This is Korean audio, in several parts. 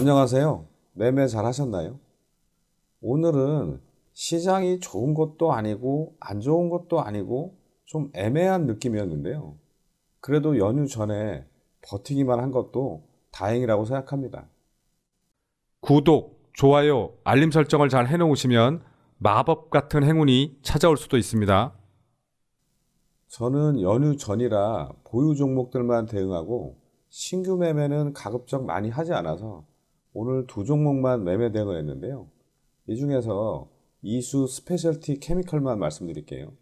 안녕하세요. 매매 잘 하셨나요? 오늘은 시장이 좋은 것도 아니고 안 좋은 것도 아니고 좀 애매한 느낌이었는데요. 그래도 연휴 전에 버티기만 한 것도 다행이라고 생각합니다. 구독, 좋아요, 알림 설정을 잘 해놓으시면 마법 같은 행운이 찾아올 수도 있습니다. 저는 연휴 전이라 보유 종목들만 대응하고 신규 매매는 가급적 많이 하지 않아서 오늘 두 종목만 매매 대응을 했는데요. 이 중에서 이수 스페셜티 케미컬만 말씀드릴게요.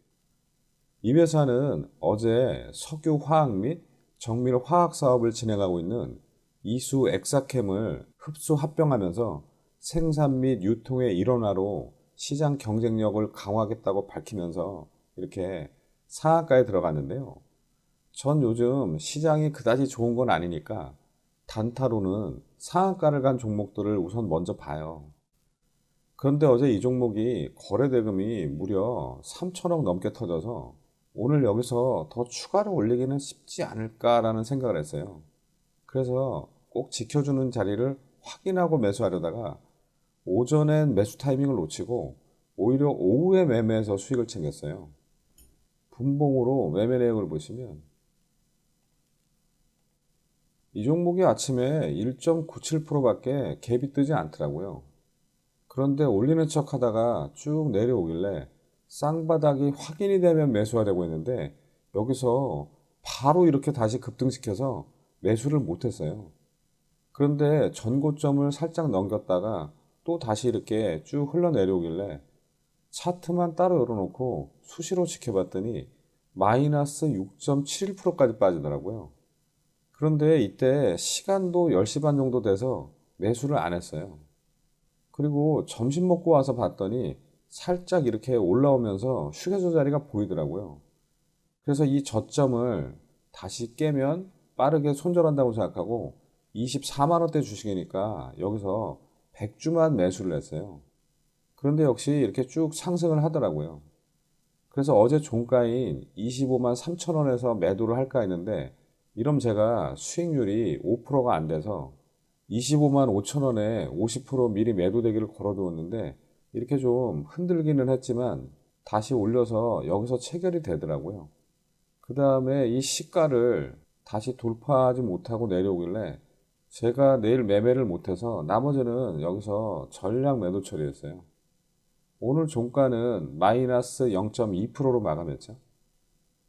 이 회사는 어제 석유 화학 및 정밀 화학 사업을 진행하고 있는 이수 엑사캠을 흡수 합병하면서 생산 및 유통의 일원화로 시장 경쟁력을 강화하겠다고 밝히면서 이렇게 상한가에 들어갔는데요. 전 요즘 시장이 그다지 좋은 건 아니니까 단타로는 상한가를 간 종목들을 우선 먼저 봐요. 그런데 어제 이 종목이 거래 대금이 무려 3천억 넘게 터져서 오늘 여기서 더 추가로 올리기는 쉽지 않을까라는 생각을 했어요. 그래서 꼭 지켜주는 자리를 확인하고 매수하려다가 오전엔 매수 타이밍을 놓치고 오히려 오후에 매매해서 수익을 챙겼어요. 분봉으로 매매 내역을 보시면 이 종목이 아침에 1.97%밖에 갭이 뜨지 않더라고요. 그런데 올리는 척 하다가 쭉 내려오길래 쌍바닥이 확인이 되면 매수하려고 했는데 여기서 바로 이렇게 다시 급등시켜서 매수를 못했어요. 그런데 전고점을 살짝 넘겼다가 또 다시 이렇게 쭉 흘러내려오길래 차트만 따로 열어놓고 수시로 지켜봤더니 마이너스 6.71%까지 빠지더라고요. 그런데 이때 시간도 10시 반 정도 돼서 매수를 안 했어요. 그리고 점심 먹고 와서 봤더니 살짝 이렇게 올라오면서 휴게소 자리가 보이더라고요. 그래서 이 저점을 다시 깨면 빠르게 손절한다고 생각하고 24만원대 주식이니까 여기서 100주만 매수를 했어요. 그런데 역시 이렇게 쭉 상승을 하더라고요. 그래서 어제 종가인 25만 3천 원에서 매도를 할까 했는데 이러면 제가 수익률이 5%가 안 돼서 25만 5천 원에 50% 미리 매도되기를 걸어두었는데 이렇게 좀 흔들기는 했지만 다시 올려서 여기서 체결이 되더라고요. 그 다음에 이 시가를 다시 돌파하지 못하고 내려오길래 제가 내일 매매를 못해서 나머지는 여기서 전량 매도 처리했어요. 오늘 종가는 마이너스 0.2%로 마감했죠.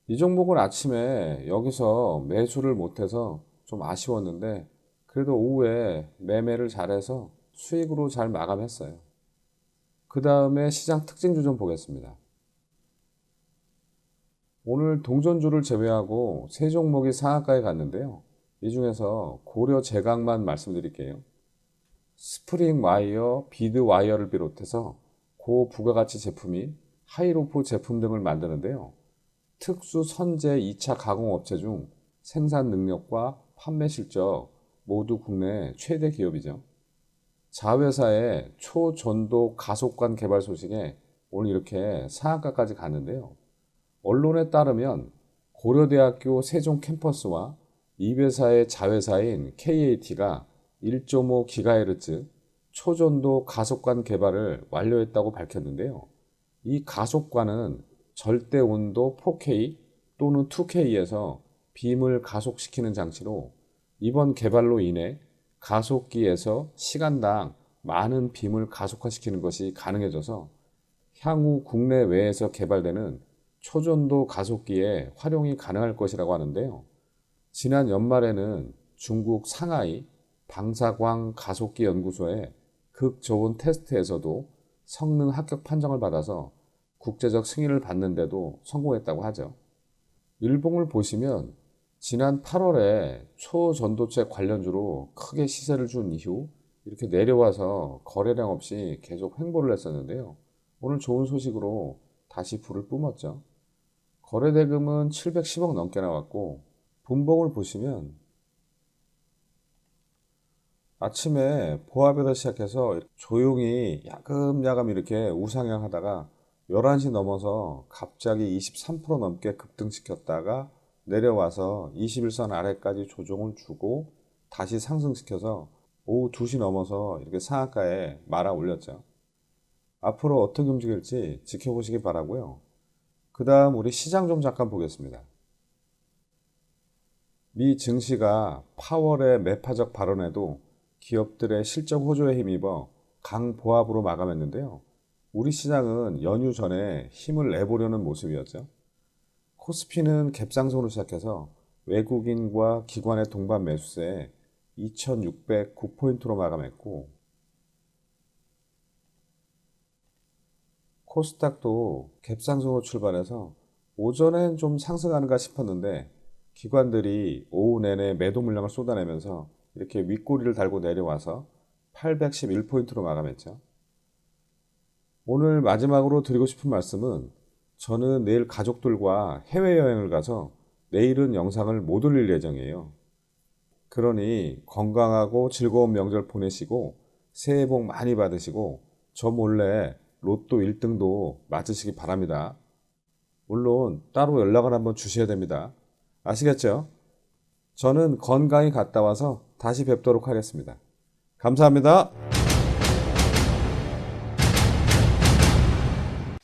이 종목은 아침에 여기서 매수를 못해서 좀 아쉬웠는데 그래도 오후에 매매를 잘해서 수익으로 잘 마감했어요. 그 다음에 시장 특징주 좀 보겠습니다. 오늘 동전주를 제외하고 세 종목이 상한가에 갔는데요. 이 중에서 고려 제강만 말씀드릴게요. 스프링 와이어, 비드 와이어를 비롯해서 고부가가치 제품인 하이로프 제품 등을 만드는데요. 특수 선제 2차 가공업체 중 생산 능력과 판매 실적 모두 국내 최대 기업이죠. 자회사의 초전도 가속관 개발 소식에 오늘 이렇게 상한가까지 갔는데요. 언론에 따르면 고려대학교 세종 캠퍼스와 이 회사의 자회사인 KAT가 1.5GHz 초전도 가속관 개발을 완료했다고 밝혔는데요. 이 가속관은 절대 온도 4K 또는 2K에서 빔을 가속시키는 장치로 이번 개발로 인해 가속기에서 시간당 많은 빔을 가속화시키는 것이 가능해져서 향후 국내외에서 개발되는 초전도 가속기에 활용이 가능할 것이라고 하는데요. 지난 연말에는 중국 상하이 방사광 가속기 연구소의 극 좋은 테스트에서도 성능 합격 판정을 받아서 국제적 승인을 받는데도 성공했다고 하죠. 일봉을 보시면 지난 8월에 초전도체 관련주로 크게 시세를 준 이후 이렇게 내려와서 거래량 없이 계속 횡보를 했었는데요. 오늘 좋은 소식으로 다시 불을 뿜었죠. 거래 대금은 710억 넘게 나왔고 분봉을 보시면 아침에 보합에서 시작해서 조용히 야금야금 이렇게 우상향 하다가 11시 넘어서 갑자기 23% 넘게 급등시켰다가 내려와서 21선 아래까지 조정을 주고 다시 상승시켜서 오후 2시 넘어서 이렇게 상한가에 말아 올렸죠. 앞으로 어떻게 움직일지 지켜보시기 바라고요. 그 다음 우리 시장 좀 잠깐 보겠습니다. 미 증시가 파월의 매파적 발언에도 기업들의 실적 호조에 힘입어 강보합으로 마감했는데요. 우리 시장은 연휴 전에 힘을 내보려는 모습이었죠. 코스피는 갭상승으로 시작해서 외국인과 기관의 동반 매수세에 2,609포인트로 마감했고, 코스닥도 갭상승으로 출발해서 오전엔 좀 상승하는가 싶었는데 기관들이 오후 내내 매도 물량을 쏟아내면서 이렇게 윗꼬리를 달고 내려와서 811포인트로 마감했죠. 오늘 마지막으로 드리고 싶은 말씀은 저는 내일 가족들과 해외여행을 가서 내일은 영상을 못 올릴 예정이에요. 그러니 건강하고 즐거운 명절 보내시고 새해 복 많이 받으시고 저 몰래 로또 1등도 맞으시기 바랍니다. 물론 따로 연락을 한번 주셔야 됩니다. 아시겠죠? 저는 건강히 갔다 와서 다시 뵙도록 하겠습니다. 감사합니다.